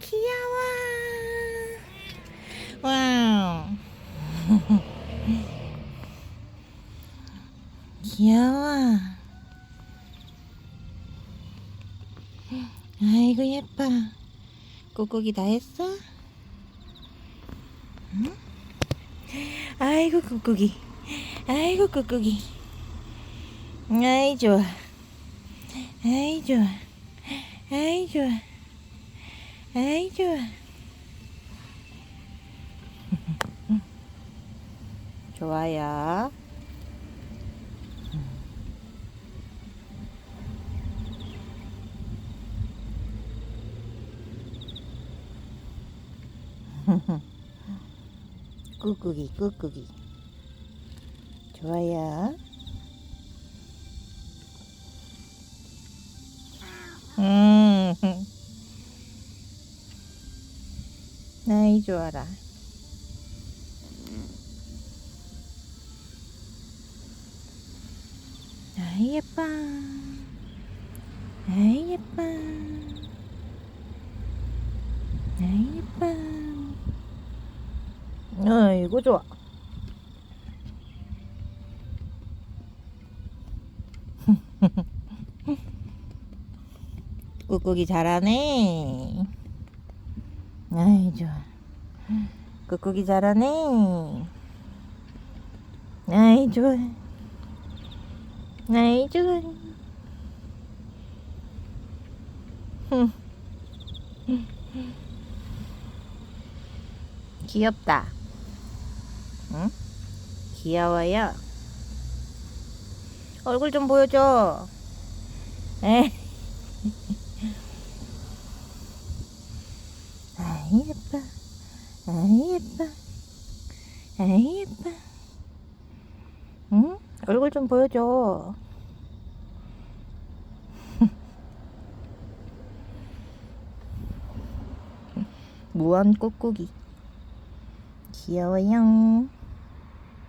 귀여워. 와우. 귀여워. 아이고 예뻐. 꾹꾹이 다 했어? 응? 아이고 꾹꾹이. 아이고 꾹꾹이. 아이 좋아. 아이 좋아. 아이 좋아. 아이 좋아. 좋아요. 꾹꾹이 꾹꾹이 좋아요. 아이 좋아라. 아이 예뻐. 아이 예뻐. 아이 예뻐. 아이고 좋아. 꾹꾹이 잘하네. 아이 좋아. 꾹꾹이 잘하네. 아이 좋아. 아이 좋아. 흠. 귀엽다. 응? 귀여워요. 얼굴 좀 보여줘. 에. 아이 예뻐. 아이 예뻐. 아이 예뻐. 응? 얼굴 좀 보여줘. 무한 꾹꾹이. 귀여워요.